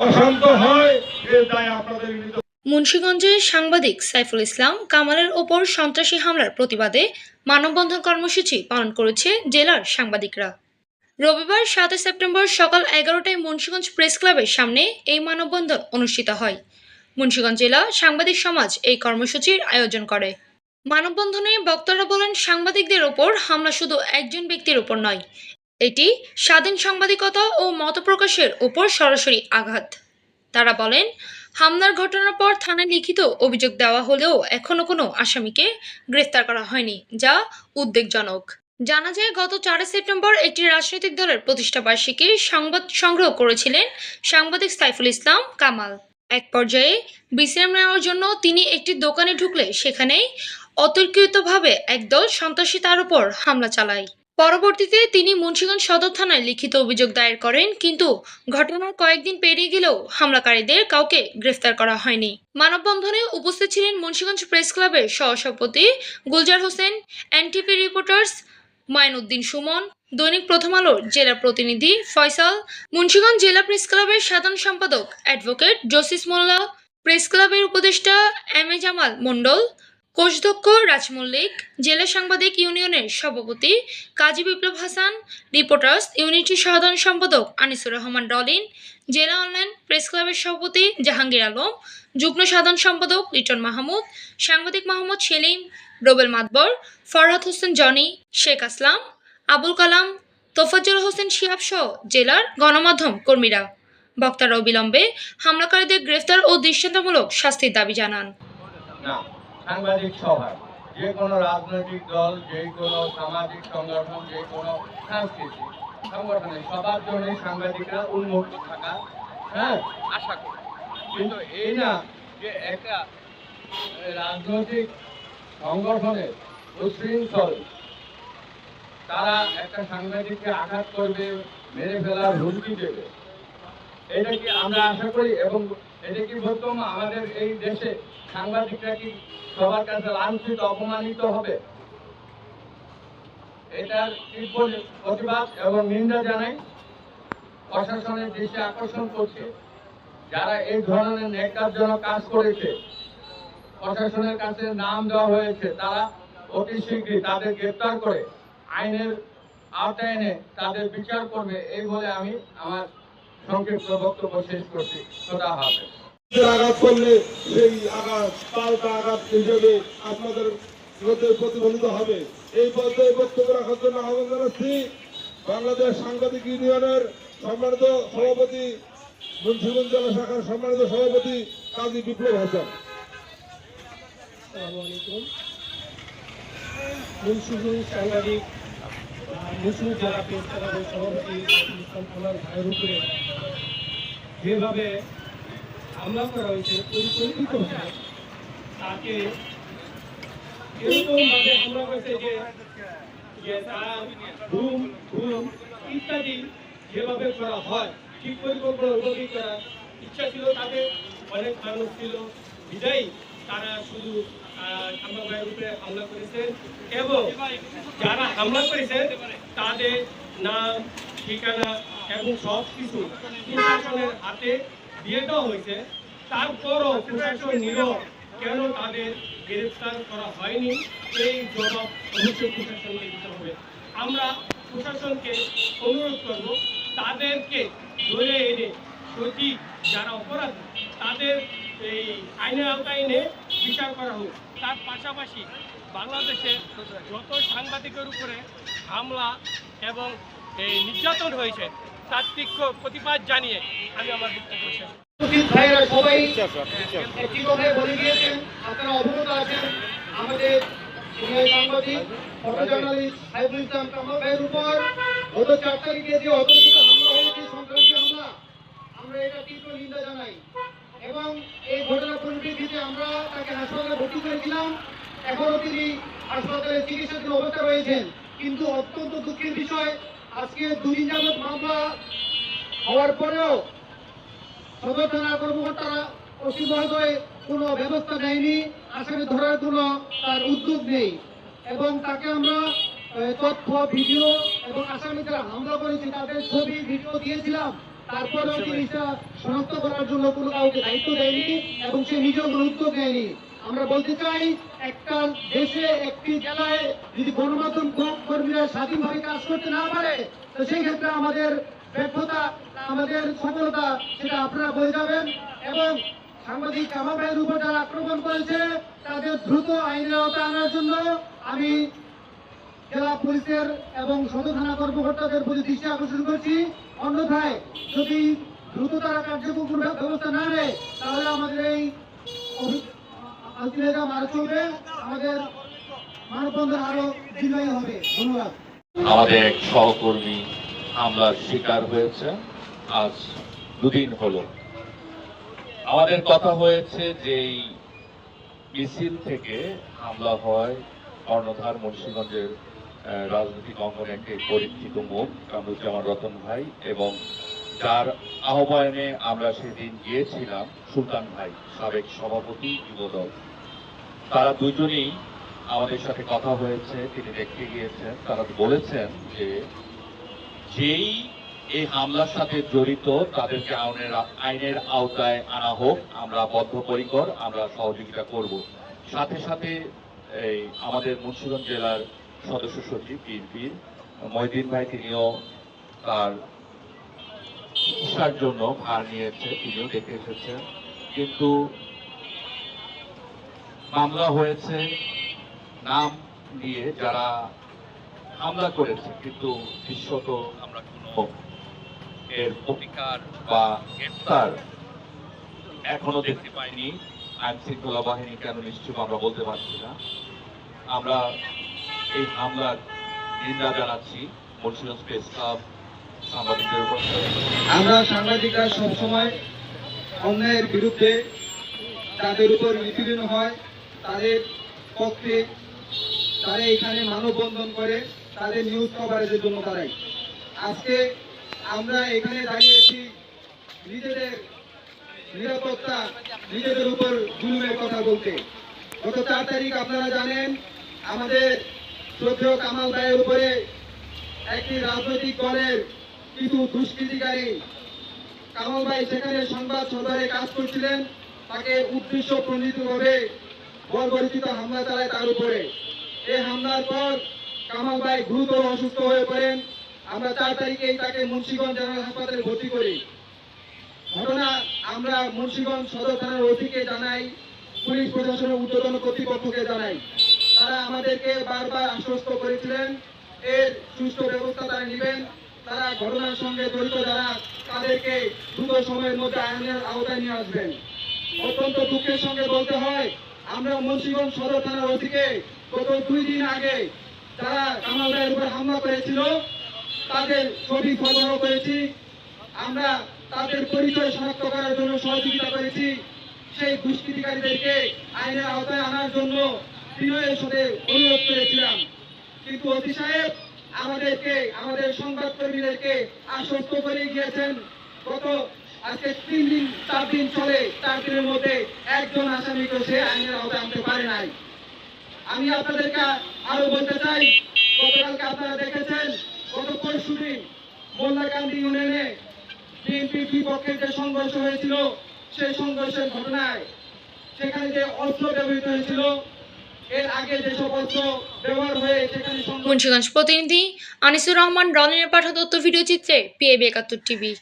অশান্ত মুন্সীগঞ্জে সাংবাদিক সাইফুল ইসলাম কামালের ওপর সন্ত্রাসী হামলার প্রতিবাদে মানববন্ধন কর্মসূচি পালন করেছে জেলার সাংবাদিকরা। রবিবার সাতই সেপ্টেম্বর সকাল এগারোটায় মুন্সীগঞ্জ প্রেস ক্লাবের সামনে এই মানববন্ধন অনুষ্ঠিত হয়। মুন্সীগঞ্জ জেলা সাংবাদিক সমাজ এই কর্মসূচির আয়োজন করে। মানববন্ধনে বক্তারা বলেন, সাংবাদিকদের ওপর হামলা শুধু একজন ব্যক্তির ওপর নয় এটি স্বাধীন সাংবাদিকতা ও মত প্রকাশের ওপর সরাসরি আঘাত। তারা বলেন, হামলার ঘটনার পর থানায় লিখিত অভিযোগ দেওয়া হলেও এখনও কোনো আসামিকে গ্রেফতার করা হয়নি, যা উদ্বেগজনক। জানা যায়, গত চারই সেপ্টেম্বর একটি রাজনৈতিক দলের প্রতিষ্ঠা বার্ষিকীর সংবাদ সংগ্রহ করেছিলেন সাংবাদিক সাইফুল ইসলাম কামাল। এক পর্যায়ে বিশ্রাম নেওয়ার জন্য তিনি একটি দোকানে ঢুকলে সেখানেই অতর্কিতভাবে একদল সন্ত্রাসী তার উপর হামলা চালায়। পরবর্তীতে তিনি মুন্সিগঞ্জ সদর থানায় লিখিত অভিযোগ দায়ের করেন, কিন্তু ঘটনার কয়েকদিন পেরিয়ে গেলেও হামলাকারীদের কাউকে গ্রেফতার করা হয়নি। মানববন্ধনে উপস্থিত ছিলেন মুন্সিগঞ্জ প্রেস ক্লাবের সহসভাপতি গুলজার হোসেন এনটিভি রিপোর্টার্স মাইনুদ্দিন সুমন, দৈনিক প্রথম আলোর জেলা প্রতিনিধি ফয়সাল, মুন্সিগঞ্জ জেলা প্রেস ক্লাবের সাধারণ সম্পাদক অ্যাডভোকেট জসিস মোল্লা, প্রেস ক্লাবের উপদেষ্টা এম এ জামাল মণ্ডল কোষধ্যক্ষ রাজ মল্লিক জেলা সাংবাদিক ইউনিয়নের সভাপতি কাজী বিপ্লব হাসান, রিপোর্টার্স ইউনিটির সাধারণ সম্পাদক আনিসুর রহমান ডলিন, জেলা অনলাইন প্রেস ক্লাবের সভাপতি জাহাঙ্গীর আলম, যুগ্ম সাধারণ সম্পাদক লিটন মাহমুদ, সাংবাদিক মোহাম্মদ সেলিম, রোবেল মাতবর, ফরহাদ হোসেন জনি, শেখ আসলাম, আবুল কালাম, তোফাজ্জল হোসেন শিহাব সহ জেলার গণমাধ্যম কর্মীরা। বক্তারা অবিলম্বে হামলাকারীদের গ্রেফতার ও দৃষ্টান্তমূলক শাস্তির দাবি জানান। সাংবাদিক সভা যে কোনো রাজনৈতিক দল, যে কোনো সামাজিক সংগঠন, যে কোনো সাংস্কৃতিক সংগঠনে সবার জন্য সাংবাদিকরা উন্মুক্ত থাকা। হ্যাঁ আশা করি। কিন্তু এই না যে একটা রাজনৈতিক সংগঠনের উশৃঙ্খল তারা একটা সাংবাদিককে আঘাত করবে, মেরে ফেলার হুমকি দেবে। এটা কি আমরা আশা করি এবং এটা কি বর্তমান আমাদের এই দেশে সাংবাদিকরা কি সবার কাছে লাঞ্ছিত, অপমানিত হবে? এটার প্রতিবাদ এবং নিন্দা জানাই প্রশাসনের আকর্ষণ করছে। যারা এই ধরনের ন্যাক্কারজনক কাজ করেছে, প্রশাসনের কাছে নাম দেওয়া হয়েছে, তারা অতি শীঘ্রই তাদের গ্রেপ্তার করে। আইনের আওতায় এনে তাদের বিচার করবে, এই বলে আমি আমার সংক্ষিপ্ত বক্তব্য শেষ করছি। খোদা হাফেজ। আঘাত করলে সেই আঘাত পাল্টা আঘাত হিসেবে আপনাদের প্রতিফলিত হবে। এই পর্যায়ে বক্তব্য রাখার জন্য আহ্বান জানাচ্ছি বাংলাদেশ সাংবাদিক ইউনিয়নের সম্মানিত সভাপতি মুন্সিগঞ্জ জেলা শাখার সম্মানিত সভাপতি কাজী বিপ্লব হাসান। মুন্সিগঞ্জ সাংবাদিক মুসলিম জেলা প্রেস ক্লাবের সভাপতি ইসলাম খানার ভাইয়ের উপরে যেভাবে হামলা করা হয়েছে পরিকল্পিতভাবে তাকে এরকমভাবে হামলা করেছে যে ঘুম ঘুম ইত্যাদি যেভাবে করা হয়, ঠিক পরিকল্পনা ওভাবেই করার ইচ্ছা ছিল তাদের অনেক মানুষ ছিল বিদায়ী। তারা শুধু উপরে হামলা করেছেন এবং যারা হামলা করেছেন তাদের নাম, ঠিকানা এবং সব কিছু প্রশাসনের হাতে দিয়ে দেওয়া হয়েছে। তারপরও প্রশাসন নীরব, কেন তাদের গ্রেফতার করা হয়নি? এই জবাব অবশ্যই প্রশাসনকে দিতে হবে। আমরা প্রশাসনকে অনুরোধ করব, তাদেরকে ধরে এনে সঠিক যারা অপরাধ, তাদের এই আইনের আওতায় এনে বিচার করা হোক। তার পাশাপাশি বাংলাদেশে যত সাংবাদিকের উপরে হামলা এবং এই নির্যাতন হয়েছে তার তীক্ষ্ণ প্রতিবাদ জানিয়ে আমি আমার বক্তব্য শেষ উপস্থিত সবাই একটি বলে গিয়েছেন আপনারা অবগত আছেন। আমাদের সাংবাদিক ফটো জার্নালিস্ট সাইফুল ইসলাম কামাল ভাইয়ের উপর গত চার তারিখে যে অতর্কিত হামলা হয়েছে সন্ত্রাসী হামলা আমরা এটা তীব্র নিন্দা জানাই। এবং এই ঘটনার পরিপ্রেক্ষিতে আমরা তাকে হাসপাতালে ভর্তি করেছিলাম। এখনও তিনি হাসপাতালে চিকিৎসাধীন অবস্থা রয়েছেন। কিন্তু অত্যন্ত দুঃখের বিষয়, আজকে দুদিন যাবৎ মামলা হওয়ার পরেও সদর থানার কর্মকর্তারা ওসি মহোদয় কোনো ব্যবস্থা নেয়নি। আসামি ধরার কোনো তার উদ্যোগ নেই। এবং তাকে আমরা তথ্য, ভিডিও এবং আসামি যারা হামলা করেছে, তাদের ছবি, ভিডিও দিয়েছিলাম। তারপরেও জিনিসটা শনাক্ত করার জন্য কোনো কাউকে দায়িত্ব দেয়নি এবং সে নিজেও কোনো উদ্যোগ নেয়নি? আমরা বলতে চাই, একটা দেশে, একটি জেলায় যদি গণমাধ্যম কর্মীরা স্বাধীনভাবে কাজ করতে না পারে, তো সেই ক্ষেত্রে আমাদের ব্যর্থতা, আমাদের সফলতা, সেটা আপনারা বলে যাবেন। এবং সাংবাদিক কামাল ভাইয়ের উপর যারা আক্রমণ করেছে, তাদের দ্রুত আইনের আওতায় আনার জন্য আমি জেলা পুলিশের এবং সদর থানা কর্মকর্তাদের প্রতি দৃষ্টি আকর্ষণ করছি। অন্যথায় যদি দ্রুত তারা কার্যকর ব্যবস্থা না নেয়, তাহলে আমাদের এই আলটিমেটাম চলবে। আমাদের মানববন্ধন আরও হবে। ধন্যবাদ। আমাদের এক সহকর্মী হামলার শিকার হয়েছে। আজ দুদিন হলো। আমাদের কথা হয়েছে যে মিছিল থেকে হামলা হয় কর্ণধার মুন্সিগঞ্জের রাজনৈতিক অঙ্গনে একটি পরীক্ষিত মুখ, কামরুজ্জামান রতন ভাই, এবং যার আহ্বানে আমরা সেদিন গিয়েছিলাম সুলতান ভাই, সাবেক সভাপতি যুবদল। তারা দুজনেই আমাদের সাথে কথা হয়েছে, তিনি দেখতে গিয়েছেন, তারা বলেছেন যে যেই এই হামলার সাথে জড়িত, তাদেরকে আইনের আইনের আওতায় আনা হোক, আমরা বদ্ধপরিকর, আমরা সহযোগিতা করব। সাথে সাথে এই আমাদের মুন্সিগঞ্জ জেলার সদস্য সচিব বিএনপির মহিদিন ভাই তিনিও তার চিকিৎসার জন্য ভার নিয়েছে, তিনিও দেখে এসেছেন কিন্তু মামলা হয়েছে, নাম দিয়ে যারা হামলা করেছে, কিন্তু দৃশ্যত আমরা কোনো এর প্রতিকার বা গ্রেপ্তার এখনও দেখতে পাইনি। আইন শৃঙ্খলা বাহিনী কেন নিশ্চয় আমরা বলতে পারছি না। আমরা এই হামলার নিন্দা জানাচ্ছি মুন্সিগঞ্জ প্রেস ক্লাব সাংবাদিকদের উপর। আমরা সাংবাদিকরা সবসময় অন্যায়ের বিরুদ্ধে তাদের উপর নিপীড়ন হয়, তাদের পক্ষে তারা এখানে মানববন্ধন করে, তাদের নিউজ কভারেজের জন্য দাঁড়ায় আজকে আমরা এখানে দাঁড়িয়েছি নিজেদের নিরাপত্তা, নিজেদের উপর জুলুমের কথা বলতে। গত চার তারিখ আপনারা জানেন, আমাদের শ্রদ্ধেয় কামাল ভাইয়ের উপরে একটি রাজনৈতিক দলের কিছু দুষ্কৃতিকারী কামাল ভাই সেখানে সংবাদ সরবরাহে কাজ করছিলেন। তাকে উদ্দেশ্য প্রণীতভাবে বর্বরিচিত হামলা চালায় তার উপরে। এই হামলার পর কামাল ভাই গুরুতর অসুস্থ হয়ে পড়েন। আমরা চার তারিখেই তাকে মুন্সিগঞ্জ জেনারেল হাসপাতালে ভর্তি করি। ঘটনা আমরা মুন্সিগঞ্জ সদর থানার ওসিকে জানাই, পুলিশ প্রশাসনের ঊর্ধ্বতন কর্তৃপক্ষকে জানাই। তারা আমাদেরকে বারবার আশ্বস্ত করেছিলেন, এর সুষ্ঠু ব্যবস্থা তারা নেবেন। তারা ঘটনার সঙ্গে জড়িত যারা, তাদেরকে দ্রুত সময়ের মধ্যে আইনের আওতায় নিয়ে আসবেন। অত্যন্ত দুঃখের সঙ্গে বলতে হয়, আমরা মুন্সিগঞ্জ সদর থানার ওসিকে গত দুই দিন আগে তারা কামাল রায়ের উপর হামলা করেছিল, তাদের ছবি সরবরাহ করেছি। আমরা তাদের পরিচয় শনাক্ত করার জন্য সহযোগিতা করেছি। সেই দুষ্কৃতিকারীদেরকে আইনের আওতায় আনার জন্য বিনয়ের সাথে অনুরোধ করেছিলাম। কিন্তু অতি সাহেব আমাদেরকে, আমাদের সংবাদকর্মীদেরকে আশ্বস্ত করে গিয়েছেন। গত আজকে তিন দিন, চার দিন চলে চার দিনের মধ্যে একজন আসামিকে সে আইনের আওতায় আনতে পারে নাই। আমি আপনাদেরকে আরও বলতে চাই, গতকালকে আপনারা দেখেছেন, গত পরশু দিন মোল্লাকান্দি ইউনিয়নে বিএনপি বিপক্ষের যে সংঘর্ষ হয়েছিল, সেই সংঘর্ষের ঘটনায় সেখানে যে অস্ত্র ব্যবহৃত হয়েছিল মুন্সিগঞ্জ প্রতিনিধি আনিসুর রহমান রনিনের পাঠা তথ্য ভিডিও চিত্রে পিএবি একাত্তর টিভি।